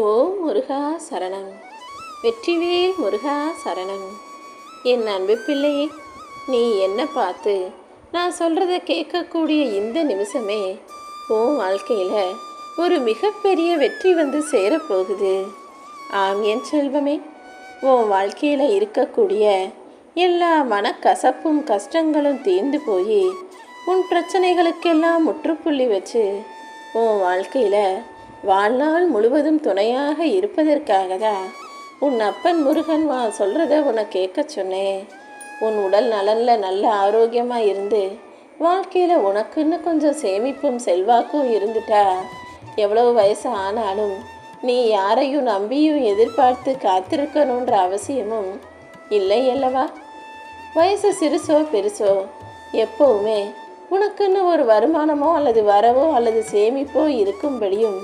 ஓ முருகா சரணம். வெற்றிவேல் முருகா சரணம். என் அன்பு பிள்ளையே நீ என்ன பார்த்து? நான் சொல்கிறத கேட்கக்கூடிய இந்த நிமிஷமே உன் வாழ்க்கையில் ஒரு மிகப்பெரிய வெற்றி வந்து சேரப்போகுது. ஆம் என் செல்வமே உன் வாழ்க்கையில் இருக்கக்கூடிய எல்லா மனக்கசப்பும் கஷ்டங்களும் தீர்ந்து போய் உன் பிரச்சனைகளுக்கெல்லாம் முற்றுப்புள்ளி வச்சு உன் வாழ்க்கையில் வாழ்நாள் முழுவதும் துணையாக இருப்பதற்காக தான் உன் அப்பன் முருகன் வா சொல்கிறத உன்னை கேட்க சொன்னேன். உன் உடல் நலனில் நல்ல ஆரோக்கியமாக இருந்து வாழ்க்கையில் உனக்குன்னு கொஞ்சம் சேமிப்பும் செல்வாக்கும் இருந்துட்டா? எவ்வளவு வயசு ஆனாலும் நீ யாரையும் நம்பியும் எதிர்பார்த்து காத்திருக்கணுன்ற அவசியமும் இல்லை அல்லவா? வயசு சிறுசோ பெருசோ எப்போவுமே உனக்குன்னு ஒரு வருமானமோ அல்லது வரவோ அல்லது சேமிப்போ இருக்கும்படியும்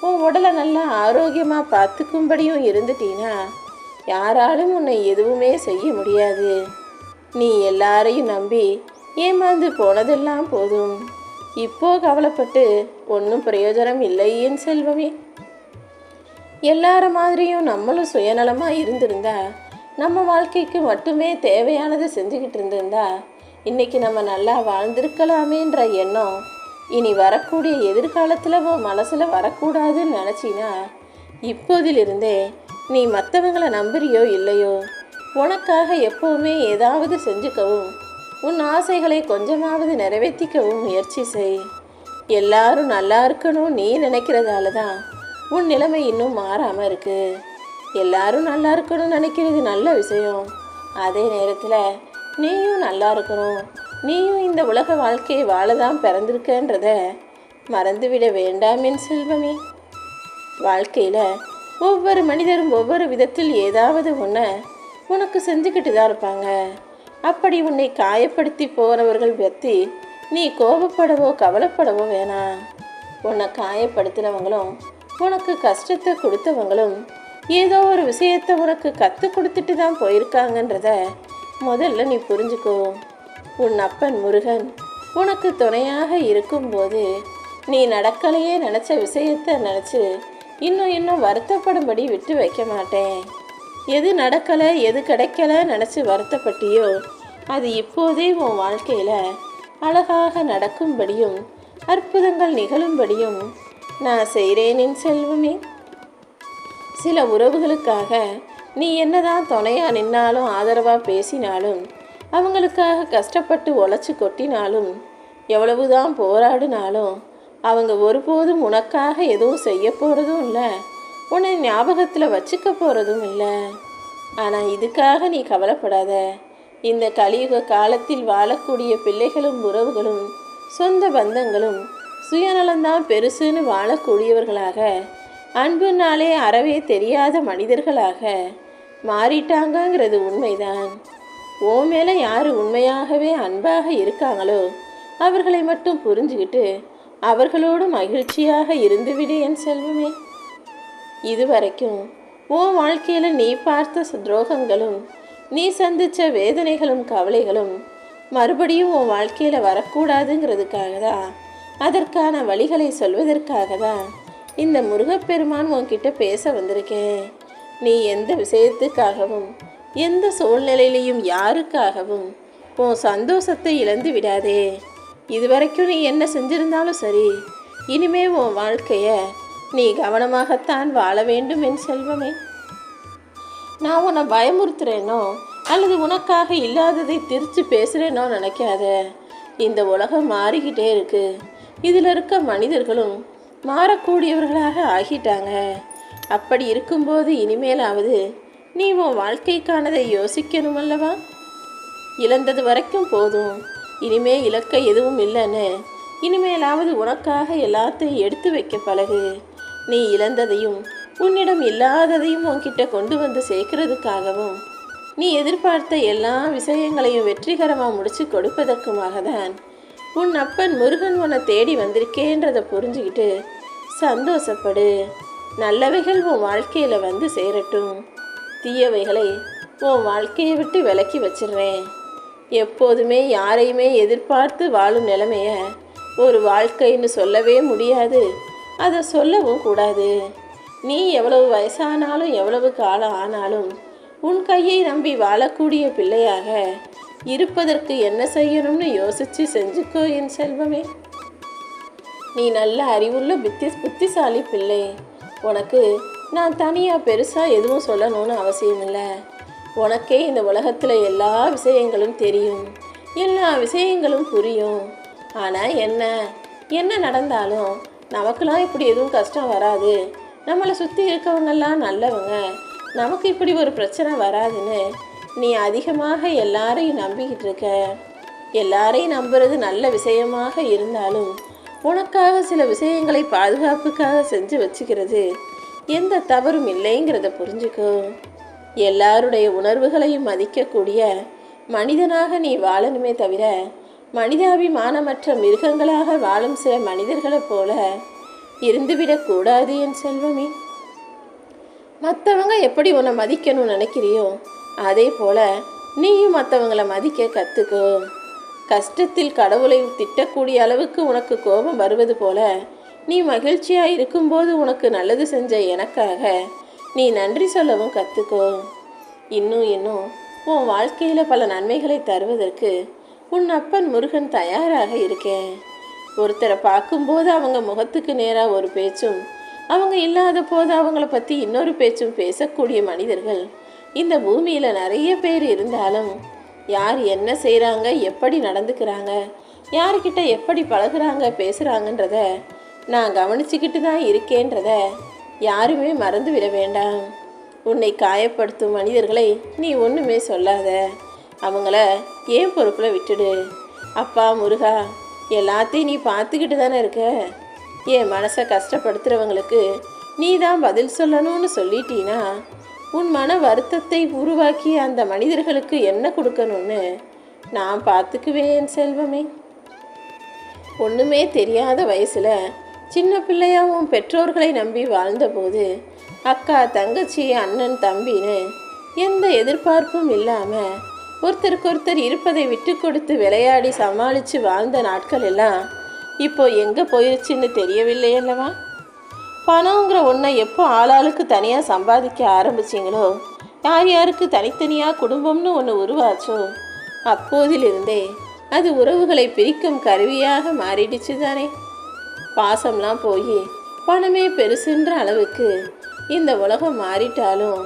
உன் உடலை நல்லா ஆரோக்கியமாக பார்த்துக்கும்படியும் இருந்துட்டீன்னா யாராலும் உன்னை எதுவுமே செய்ய முடியாது. நீ எல்லாரையும் நம்பி ஏமாந்து போனதெல்லாம் போதும். இப்போ கவலைப்பட்டு ஒன்றும் பிரயோஜனம் இல்லை என் செல்வமே. எல்லார மாதிரியும் நம்மளும் சுயநலமாக இருந்திருந்தா நம்ம வாழ்க்கைக்கு மட்டுமே தேவையானதை செஞ்சுக்கிட்டு இருந்திருந்தா இன்னைக்கு நம்ம நல்லா வாழ்ந்திருக்கலாமேன்ற எண்ணம் இனி வரக்கூடிய எதிர்காலத்தில் உன் மனசில் வரக்கூடாதுன்னு நினச்சினா இப்போதிலிருந்தே நீ மற்றவங்களை நம்புறியோ இல்லையோ உனக்காக எப்போவுமே ஏதாவது செஞ்சுக்கவும் உன் ஆசைகளை கொஞ்சமாவது நிறைவேற்றிக்கவும் முயற்சி செய். எல்லாரும் நல்லா இருக்கணும் நீ நினைக்கிறதால தான் உன் நிலைமை இன்னும் மாறாமல் இருக்கு. எல்லாரும் நல்லா இருக்கணும்னு நினைக்கிறது நல்ல விஷயம். அதே நேரத்தில் நீயும் நல்லா இருக்கணும். நீயும் இந்த உலக வாழ்க்கையை வாழதான் பிறந்திருக்கன்றத மறந்துவிட வேண்டாம் என் செல்வமே. வாழ்க்கையில் ஒவ்வொரு மனிதரும் ஒவ்வொரு விதத்தில் ஏதாவது ஒன்றை உனக்கு செஞ்சுக்கிட்டு தான் இருப்பாங்க. அப்படி உன்னை காயப்படுத்தி போனவர்கள் பற்றி நீ கோபப்படவோ கவலைப்படவோ வேணாம் உன்னை காயப்படுத்தினவங்களும் உனக்கு கஷ்டத்தை கொடுத்தவங்களும் ஏதோ ஒரு விஷயத்தை உனக்கு கற்றுக் கொடுத்துட்டு தான் போயிருக்காங்கன்றத முதல்ல நீ புரிஞ்சுக்கோ. உன் அப்பன் முருகன் உனக்கு துணையாக இருக்கும்போது நீ நடக்கலையே நினச்ச விஷயத்தை நினச்சி இன்னும் இன்னும் வருத்தப்படும்படி விட்டு வைக்க மாட்டேன். எது நடக்கலை எது கிடைக்கல நினச்சி வருத்தப்பட்டியோ அது இப்போதே உன் வாழ்க்கையில் அழகாக நடக்கும்படியும் அற்புதங்கள் நிகழும்படியும் நான் செய்கிறேன் என் செல்வமே. சில உறவுகளுக்காக நீ என்னதான் துணையாக நின்னாலும் ஆதரவாக பேசினாலும் அவங்களுக்காக கஷ்டப்பட்டு உழைச்சி கொட்டினாலும் எவ்வளவுதான் போராடினாலும் அவங்க ஒருபோதும் உனக்காக எதுவும் செய்ய போகிறதும் இல்லை. உன்னை ஞாபகத்தில் வச்சுக்க போகிறதும் இல்லை. ஆனால் இதுக்காக நீ கவலைப்படாத. இந்த கலியுக காலத்தில் வாழக்கூடிய பிள்ளைகளும் உறவுகளும் சொந்த பந்தங்களும் சுயநலம்தான் பெருசுன்னு வாழக்கூடியவர்களாக அன்புனாலே அறவே தெரியாத மனிதர்களாக மாறிட்டாங்கங்கிறது உண்மைதான். ஓ மேலே யார் உண்மையாகவே அன்பாக இருக்காங்களோ அவர்களை மட்டும் புரிஞ்சுக்கிட்டு அவர்களோடு மகிழ்ச்சியாக இருந்துவிடு என் செல்வமே. இதுவரைக்கும் உன் வாழ்க்கையில் நீ பார்த்த துரோகங்களும் நீ சந்தித்த வேதனைகளும் கவலைகளும் மறுபடியும் உன் வாழ்க்கையில் வரக்கூடாதுங்கிறதுக்காக தான் அதற்கான வழிகளை சொல்வதற்காக தான் இந்த முருகப்பெருமான் உன்கிட்ட பேச வந்திருக்கேன். நீ எந்த விஷயத்துக்காகவும் எந்த சூழ்நிலையிலையும் யாருக்காகவும் உன் சந்தோஷத்தை இழந்து விடாதே. இதுவரைக்கும் நீ என்ன செஞ்சிருந்தாலும் சரி இனிமே உன் வாழ்க்கையை நீ கவனமாகத்தான் வாழ வேண்டும் என் செல்வமே. நான் உன்னை பயமுறுத்துறேனோ அல்லது உனக்காக இல்லாததை திரித்து பேசுகிறேனோ நினைக்காத. இந்த உலகம் மாறிக்கிட்டே இருக்கு. இதில் இருக்க மனிதர்களும் மாறக்கூடியவர்களாக ஆகிட்டாங்க. அப்படி இருக்கும்போது இனிமேலாவது நீ உன் வாழ்க்கைக்கானதை யோசிக்கணும் அல்லவா இழந்தது வரைக்கும் போதும். இனிமே இழக்க எதுவும் இல்லைன்னு. இனிமேலாவது உனக்காக எல்லாத்தையும் எடுத்து வைக்க பழகு. நீ இழந்ததையும் உன்னிடம் இல்லாததையும் உன்கிட்ட கொண்டு வந்து சேர்க்கறதுக்காகவும் நீ எதிர்பார்த்த எல்லா விஷயங்களையும் வெற்றிகரமாக முடிச்சு கொடுப்பதற்குமாக தான் உன் அப்பன் முருகன் உன்னை தேடி வந்திருக்கேன்றதை புரிஞ்சுக்கிட்டு சந்தோஷப்படு. நல்லவைகள் உன் வாழ்க்கையில் வந்து சேரட்டும். தீயவைகளை உன் வாழ்க்கையை விட்டு விலக்கி வச்சிடுறேன் எப்போதுமே யாரையுமே எதிர்பார்த்து வாழும் நிலைமைய ஒரு வாழ்க்கைன்னு சொல்லவே முடியாது. அதை சொல்லவும் கூடாது. நீ எவ்வளவு வயசானாலும் எவ்வளவு காலம் ஆனாலும் உன் கையை நம்பி வாழக்கூடிய பிள்ளையாக இருப்பதற்கு என்ன செய்யணும்னு யோசிச்சு செஞ்சுக்கோ என் செல்வமே. நீ நல்ல அறிவுள்ள புத்தி புத்திசாலி பிள்ளை. உனக்கு நான் தனியாக பெருசாக எதுவும் சொல்லணும்னு அவசியம் இல்லை. உனக்கே இந்த உலகத்தில் எல்லா விஷயங்களும் தெரியும். எல்லா விஷயங்களும் புரியும். ஆனால் என்ன? என்ன நடந்தாலும் நமக்கெல்லாம் இப்படி எதுவும் கஷ்டம் வராது. நம்மளை சுற்றி இருக்கவங்கெல்லாம் நல்லவங்க. நமக்கு இப்படி ஒரு பிரச்சனை வராதுன்னு நீ அதிகமாக எல்லாரையும் நம்பிக்கிட்டு இருக்க. எல்லாரையும் நம்புறது நல்ல விஷயமாக இருந்தாலும் உனக்காக சில விஷயங்களை பாதுகாப்புக்காக செஞ்சு வச்சுக்கிறது எந்த தவறும் இல்லைங்கிறத புரிஞ்சுக்கோ. எல்லாருடைய உணர்வுகளையும் மதிக்கக்கூடிய மனிதனாக நீ வாழணுமே தவிர மனிதாபிமானமற்ற மிருகங்களாக வாழும் சில மனிதர்களைப் போல இருந்துவிடக்கூடாது என் செல்வமே. மற்றவங்க எப்படி உன்னை மதிக்கணும்னு நினைக்கிறியோ அதே போல நீயும் மற்றவங்கள மதிக்க கற்றுக்கோ கஷ்டத்தில் கடவுளை திட்டக்கூடிய அளவுக்கு உனக்கு கோபம் வருவது போல நீ மகிழ்ச்சியாக இருக்கும்போது உனக்கு நல்லது செஞ்ச எனக்காக நீ நன்றி சொல்லவும் கற்றுக்கோ இன்னும் இன்னும் உன் வாழ்க்கையில் பல நன்மைகளை தருவதற்கு உன் அப்பன் முருகன் தயாராக இருக்கேன். ஒருத்தரை பார்க்கும்போது அவங்க முகத்துக்கு நேராக ஒரு பேச்சும் அவங்க இல்லாத போது அவங்கள பற்றி இன்னொரு பேச்சும் பேசக்கூடிய மனிதர்கள் இந்த பூமியில் நிறைய பேர் இருந்தாலும் யார் என்ன செய்கிறாங்க எப்படி நடந்துக்கிறாங்க யார்கிட்ட எப்படி பழகுறாங்க பேசுகிறாங்கன்றத நான் கவனிச்சுக்கிட்டு தான் இருக்கேன்றத யாருமே மறந்து விட வேண்டாம். உன்னை காயப்படுத்தும் மனிதர்களை நீ ஒன்றுமே சொல்லாத. அவங்கள ஏன் பொறுப்பில் விட்டுடு? அப்பா முருகா எல்லாத்தையும் நீ பார்த்துக்கிட்டு தானே இருக்க? என் மனசை கஷ்டப்படுத்துகிறவங்களுக்கு நீ தான் பதில் சொல்லணும்னு சொல்லிட்டீனா உன் மன வருத்தத்தை உருவாக்கி அந்த மனிதர்களுக்கு என்ன கொடுக்கணும்னு நான் பார்த்துக்குவேன் செல்வமே. ஒன்றுமே தெரியாத வயசில் சின்ன பிள்ளையாவும் பெற்றோர்களை நம்பி வாழ்ந்தபோது அக்கா தங்கச்சி அண்ணன் தம்பின்னு எந்த எதிர்பார்ப்பும் இல்லாமல் ஒருத்தருக்கு ஒருத்தர் இருப்பதை விட்டு கொடுத்து விளையாடி சமாளித்து வாழ்ந்த நாட்கள் எல்லாம் இப்போ எங்கே போயிருச்சுன்னு தெரியவில்லை அல்லவா? பணங்கிற ஒன்றை எப்போ ஆளாளுக்கு தனியாக சம்பாதிக்க ஆரம்பிச்சிங்களோ யார் யாருக்கு தனித்தனியாக குடும்பம்னு ஒன்று உருவாச்சோ அப்போதிலிருந்தே அது உறவுகளை பிரிக்கும் கருவியாக மாறிடுச்சு தானே. பாசம்லாம் போய் பணமே பெருசுன்ற அளவுக்கு இந்த உலகம் மாறிட்டாலும்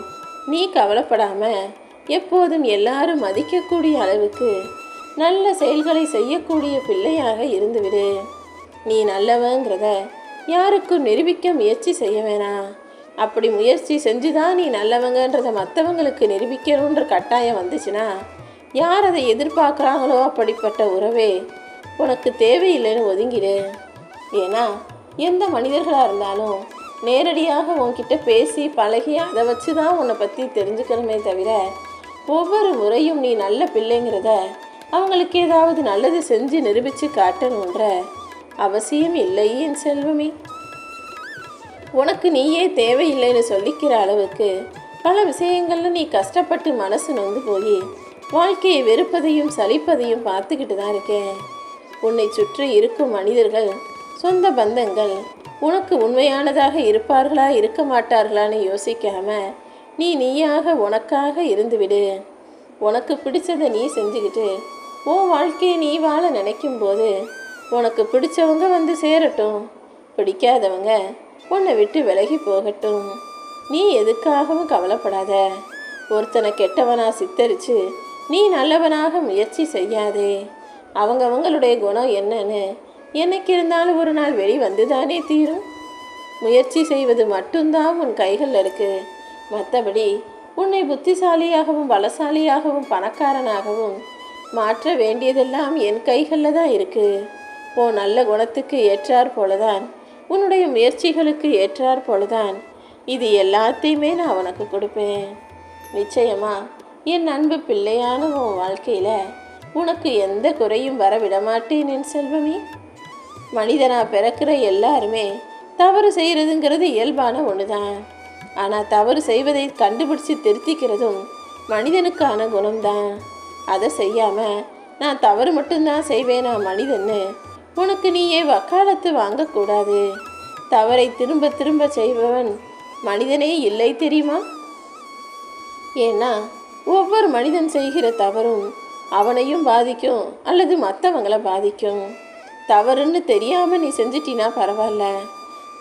நீ கவலைப்படாமல் எப்போதும் எல்லாரும் மதிக்கக்கூடிய அளவுக்கு நல்ல செயல்களை செய்யக்கூடிய பிள்ளையாக இருந்துவிடு. நீ நல்லவங்கிறத யாருக்கும் நிரூபிக்க முயற்சி செய்ய வேணாம் அப்படி முயற்சி செஞ்சுதான் நீ நல்லவங்கன்றத மற்றவங்களுக்கு நிரூபிக்கணுன்ற கட்டாயம் வந்துச்சுன்னா யார் அதை எதிர்பார்க்குறாங்களோ அப்படிப்பட்ட உறவே உனக்கு தேவையில்லைன்னு ஒதுங்கிடு. ஏன்னா எந்த மனிதர்களாக இருந்தாலும் நேரடியாக உன்கிட்ட பேசி பழகி அதை வச்சு தான் உன்னை பற்றி தெரிஞ்சுக்கணுமே தவிர ஒவ்வொரு முறையும் நீ நல்ல பிள்ளைங்கிறத அவங்களுக்கு ஏதாவது நல்லது செஞ்சு நிரூபித்து காட்டணுன்ற அவசியம் இல்லை என் செல்வமே. உனக்கு நீயே தேவையில்லைன்னு சொல்லிக்கிற அளவுக்கு பல விஷயங்களில் நீ கஷ்டப்பட்டு மனசு நொந்து போய் வாழ்க்கையை வெறுப்பதையும் சலிப்பதையும் பார்த்துக்கிட்டு தான் இருக்கேன். உன்னை சுற்றி இருக்கும் மனிதர்கள் சொந்த பந்தங்கள் உனக்கு உண்மையானதாக இருப்பார்களா இருக்க மாட்டார்களான்னு யோசிக்காம நீ நீயாக உனக்காக இருந்துவிடு. உனக்கு பிடிச்சதை நீ செஞ்சுக்கிட்டு உன் வாழ்க்கையை நீ வாழ நினைக்கும் போது உனக்கு பிடிச்சவங்க வந்து சேரட்டும். பிடிக்காதவங்க உன்னை விட்டு விலகி போகட்டும். நீ எதுக்காகவும் கவலைப்படாத. ஒருத்தனை கெட்டவனா சித்தரிச்சு நீ நல்லவனாக முயற்சி செய்யாதே. அவங்கவங்களுடைய குணம் என்னன்னு எனக்கு இருந்தாலும் ஒரு நாள் வெளி வந்துதானே தீரும்? முயற்சி செய்வது மட்டும்தான் உன் கைகளில் இருக்கு. மற்றபடி உன்னை புத்திசாலியாகவும் பலசாலியாகவும் பணக்காரனாகவும் மாற்ற வேண்டியதெல்லாம் என் கைகளில் தான் இருக்கு. உன் நல்ல குணத்துக்கு ஏற்றார் போலதான் உன்னுடைய முயற்சிகளுக்கு ஏற்றார் போலதான் இது எல்லாத்தையுமே நான் உனக்கு கொடுப்பேன். நிச்சயமா என் அன்பு பிள்ளையான உன் வாழ்க்கையில் உனக்கு எந்த குறையும் வர விடமாட்டேன் என் செல்வமே. மனிதனாக பிறக்கிற எல்லாருமே தவறு செய்கிறதுங்கிறது இயல்பான ஒன்று தான் ஆனால் தவறு செய்வதை கண்டுபிடிச்சு திருத்திக்கிறதும் மனிதனுக்கான குணம்தான். அதை செய்யாமல் நான் தவறு மட்டும்தான் செய்வேனா மனிதன்னு உனக்கு நீயே வக்காலத்து வாங்கக்கூடாது. தவறை திரும்ப திரும்ப செய்பவன் மனிதனே இல்லை தெரியுமா? ஏன்னா ஒவ்வொரு மனிதன் செய்கிற தவறும் அவனையும் பாதிக்கும் அல்லது மற்றவங்களை பாதிக்கும். தவறுன்னு தெரியாமல் நீ செஞ்சிட்டினா பரவாயில்ல.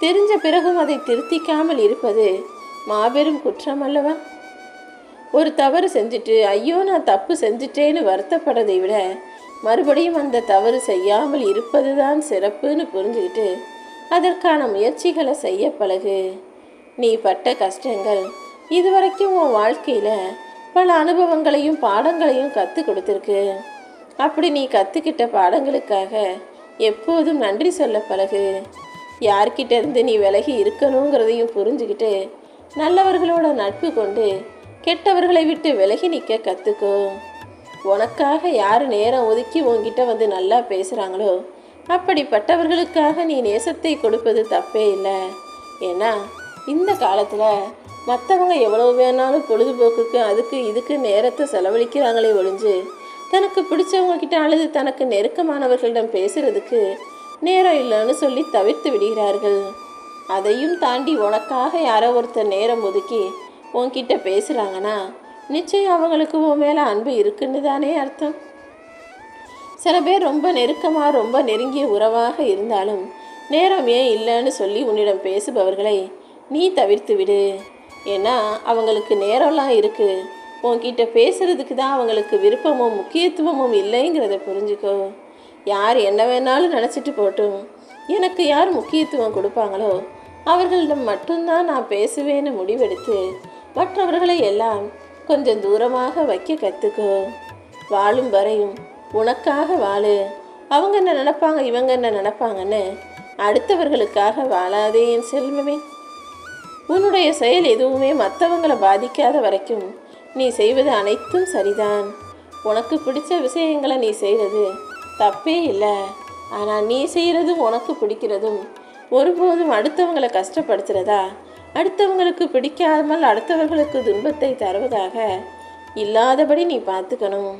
தெரிஞ்ச பிறகும் அதை திருத்திக்காமல் இருப்பது மாபெரும் குற்றம் அல்லவா? ஒரு தவறு செஞ்சுட்டு ஐயோ நான் தப்பு செஞ்சிட்டேன்னு வருத்தப்படுறதை விட மறுபடியும் அந்த தவறு செய்யாமல் இருப்பது தான் சிறப்புன்னு புரிஞ்சுக்கிட்டு அதற்கான முயற்சிகளை செய்ய பழகு. நீ பட்ட கஷ்டங்கள் இதுவரைக்கும் உன் வாழ்க்கையில் பல அனுபவங்களையும் பாடங்களையும் கற்றுக் கொடுத்துருக்கு. அப்படி நீ கற்றுக்கிட்ட பாடங்களுக்காக எப்போதும் நன்றி சொல்ல பழகு. யார்கிட்ட இருந்து நீ விலகி இருக்கணுங்கிறதையும் புரிஞ்சுக்கிட்டு நல்லவர்களோட நட்பு கொண்டு கெட்டவர்களை விட்டு விலகி நிற்க கற்றுக்கோ உனக்காக யார் நேரம் ஒதுக்கி உங்ககிட்ட வந்து நல்லா பேசுகிறாங்களோ அப்படிப்பட்டவர்களுக்காக நீ நேசத்தை கொடுப்பது தப்பே இல்லை. ஏன்னா இந்த காலத்தில் மற்றவங்க எவ்வளோ வேணாலும் பொழுதுபோக்குக்கு அதுக்கு இதுக்கு நேரத்தை செலவழிக்கிறாங்களே ஒழிஞ்சு தனக்கு பிடிச்சவங்க கிட்ட அல்லது தனக்கு நெருக்கமானவர்களிடம் பேசுறதுக்கு நேரம் இல்லைன்னு சொல்லி தவிர்த்து விடுகிறார்கள். அதையும் தாண்டி உனக்காக யாரோ ஒருத்தர் நேரம் ஒதுக்கி உன்கிட்ட பேசுகிறாங்கன்னா நிச்சயம் அவங்களுக்கு உன் மேலே அன்பு இருக்குன்னு தானே அர்த்தம். சில பேர் ரொம்ப நெருக்கமாக ரொம்ப நெருங்கிய உறவாக இருந்தாலும் நேரம் ஏன் இல்லைன்னு சொல்லி உன்னிடம் பேசுபவர்களை நீ தவிர்த்து விடு. ஏன்னா அவங்களுக்கு நேரம்லாம் இருக்குது உன்கிட்ட பேசுறதுக்கு தான் அவங்களுக்கு விருப்பமும் முக்கியத்துவமும் இல்லைங்கிறத புரிஞ்சுக்கோ. யார் என்ன வேணாலும் நினச்சிட்டு போட்டும். எனக்கு யார் முக்கியத்துவம் கொடுப்பாங்களோ அவர்களிடம் மட்டும்தான் நான் பேசுவேன்னு முடிவெடுத்து மற்றவர்களை எல்லாம் கொஞ்சம் தூரமாக வைக்க கற்றுக்கோ வாழும் வரையும் உனக்காக வாழு. அவங்க என்ன நினப்பாங்க இவங்க என்ன நினைப்பாங்கன்னு அடுத்தவர்களுக்காக வாழாதே என் செல்வமே. உன்னுடைய செயல் எதுவுமே மற்றவங்களை பாதிக்காத வரைக்கும் நீ செய்வது அனைத்தும் சரிதான். உனக்கு பிடிச்ச விஷயங்களை நீ செய்கிறது தப்பே இல்லை. ஆனால் நீ செய்கிறதும் உனக்கு பிடிக்கிறதும் ஒருபோதும் அடுத்தவங்களை கஷ்டப்படுத்துகிறதா அடுத்தவங்களுக்கு பிடிக்காமல் அடுத்தவர்களுக்கு துன்பத்தை தருவதாக இல்லாதபடி நீ பார்த்துக்கணும்.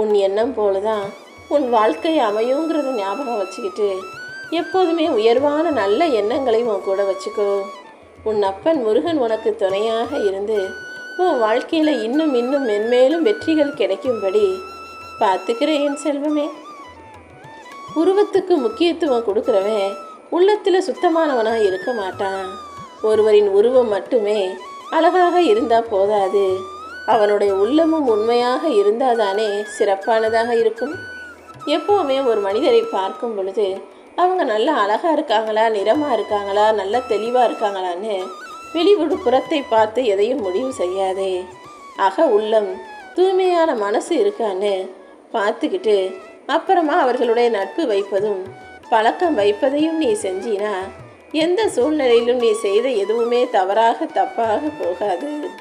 உன் எண்ணம் போல தான் உன் வாழ்க்கை அமையுங்கிறத ஞாபகம் வச்சுக்கிட்டு எப்போதுமே உயர்வான நல்ல எண்ணங்களை உன் கூட வச்சுக்கோ. உன் அப்பன் முருகன் உனக்கு துணையாக இருந்து உன் வாழ்க்கையில் இன்னும் இன்னும் மென்மேலும் வெற்றிகள் கிடைக்கும்படி பார்த்துக்கிறேன் என் செல்வமே. உருவத்துக்கு முக்கியத்துவம் கொடுக்குறவன் உள்ளத்தில் சுத்தமானவனாக இருக்க மாட்டான். ஒருவரின் உருவம் மட்டுமே அழகாக இருந்தால் போதாது. அவனுடைய உள்ளமும் உண்மையாக இருந்தால் தானே சிறப்பானதாக இருக்கும். எப்போவுமே ஒரு மனிதரை பார்க்கும் பொழுது அவங்க நல்லா அழகாக இருக்காங்களா நிறமாக இருக்காங்களா நல்லா தெளிவாக இருக்காங்களான்னு வெளிவிடு புறத்தை பார்த்து எதையும் முடிவு செய்யாதே. அக உள்ளம் தூய்மையான மனசு இருக்கான்னு பார்த்துக்கிட்டு அப்புறமா அவர்களுடைய நட்பு வைப்பதும் பழக்கம் வைப்பதையும் நீ செஞ்சினா எந்த சூழ்நிலையிலும் நீ செய்த எதுவுமே தவறாக தப்பாக போகாது.